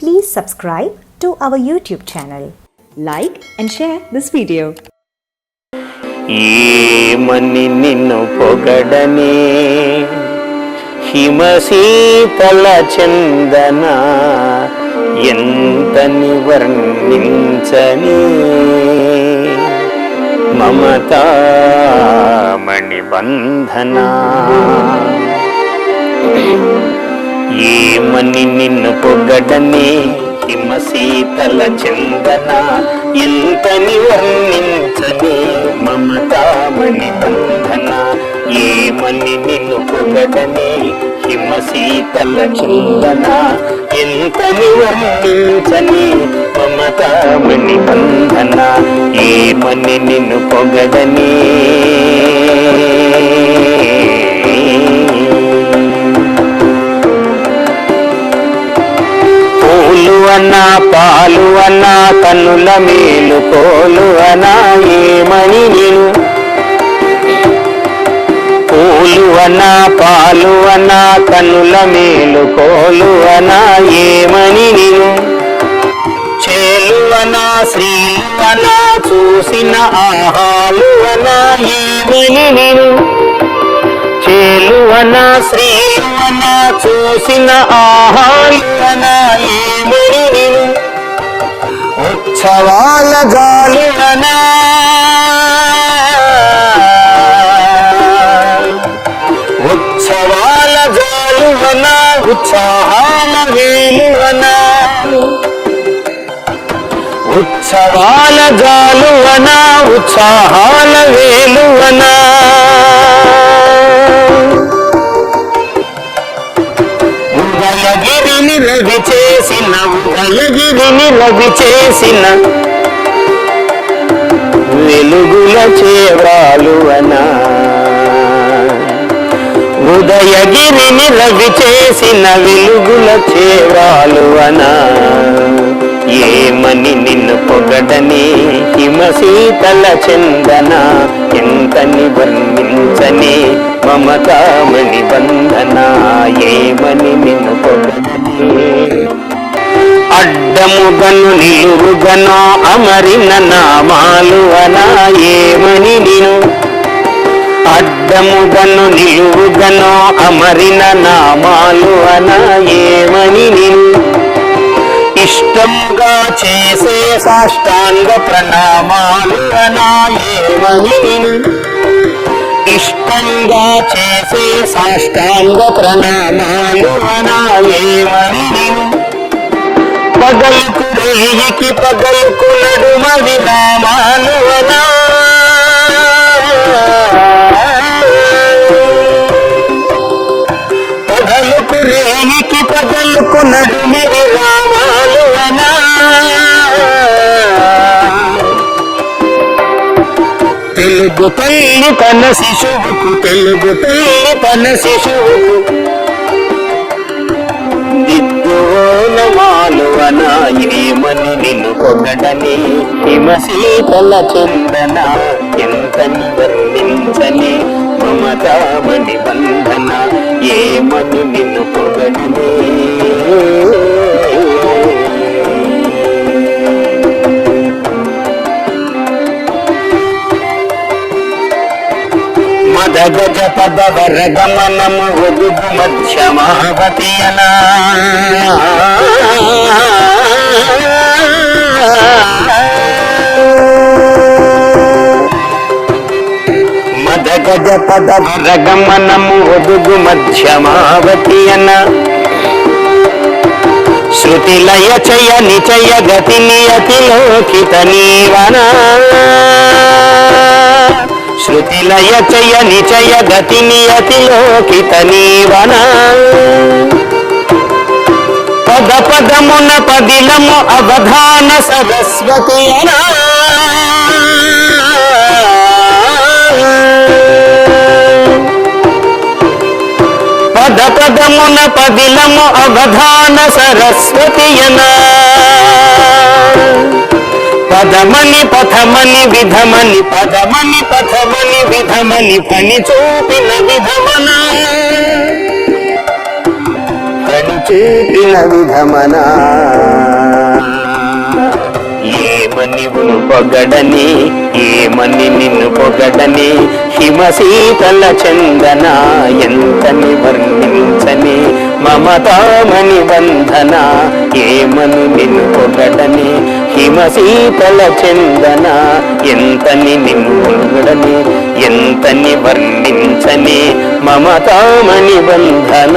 Please subscribe to our YouTube channel. Like and share this video. ఏమని నిన్ను పొగడనే హిమశీతల చందన ఎంతని వర్ణించని మమతామణిబంధన ఏమని నిన్ను పొగడనే? హిమశీతల చందన ఎంతని వర్ణించని? మమతామణి బంధన ఏమని నిన్ను పొగడనే? హిమశీతల చందన ఎంతని వర్ణించని? మమతామణి బంధన ఏమని నిన్ను పొగడనే? అన్నా పాలు అన్నా కన్నుల మేలు కోలు అనా ఏమని నేను? పూలు అన్నా పాలు అన్నా కన్నుల మేలు కోలు అనా ఏమని నేను? చేలు అనా శ్రీలు అనా చూసిన ఆహాలు అనా ఏమని నేను? చేలువన శ్రీవన చూసిన ఆహాలువన ఏమని ఉత్సవాల గాలువన ఉత్సవాల గాలువన ఉత్సాహాల వేలువన. ఉత్సవాల గాలువన ఉత్సాహాల వేలువన. చేసిన ఉదయగిరిని చేసిన వెలుగుల చేవాలు అనా. ఉదయగిరిని రవి చేసిన వెలుగుల చేవ్రాలు అనా. ఏమని నిన్ను పొగడని హిమశీతల చందన. అడ్డముగను నిలువుగను అమరిన నామాలు అలా ఏమని నిను. అడ్డముగను నిలువుగను అమరిన నామాలు అలా ఏమని నిను. ఇష్టంగా చేసే సాష్టాంగ ప్రణామాలు అలా ఏమని నిను. ఇష్టంగా చేసే సాష్టాంగ ప్రణామాలు అలా ఏమని నిను. పగలుకు రేయికి పగలుకు నడుమ విరామాలు అనా పగలుకు రేయికి పగలుకు నడుమ విరామాలు అనా తెలుగు తల్లి తన శిశువుకు తెలుగు తల్లి తన శిశువుకు దిద్దువోనమాలు అనా ఏమని నిన్ను కొగడని హిమశీతల చందన ఎంతని వర్ణించని మమతామణి బంధన ఏమని నిన్ను కొగడని గజ పద వర గమనము ఒదుగు మధ్యమావతి పద. వర ఒదుగు మధ్యమావతి అనా శృతి లయ చయ నిచయ గతి నియతి లోకిత నీవనా. శృతి లయ చయ నిచయ గతి నియతి లోకిత నీవనా. పద పదమున పదిలము అవధాన సరస్వతి అనా. పదమున పదిలము అవధాన సరస్వతియన. పదమని పథమని విధమని పదమని పథమని విధమని పని చూపిన విధమన. పని చూపిన విధమనా. ఏమని ఉను పొగడని ఏమని నిన్ను పొగడని హిమశీతల చందన ఎంతని పొగడని మమతామణి వందన. ఏమను నిన్ను పొగడని హిమశీతల చందన. ఎంతని నిన్ను పొగడని ఎంతని వర్ణించని మమతామని వందన.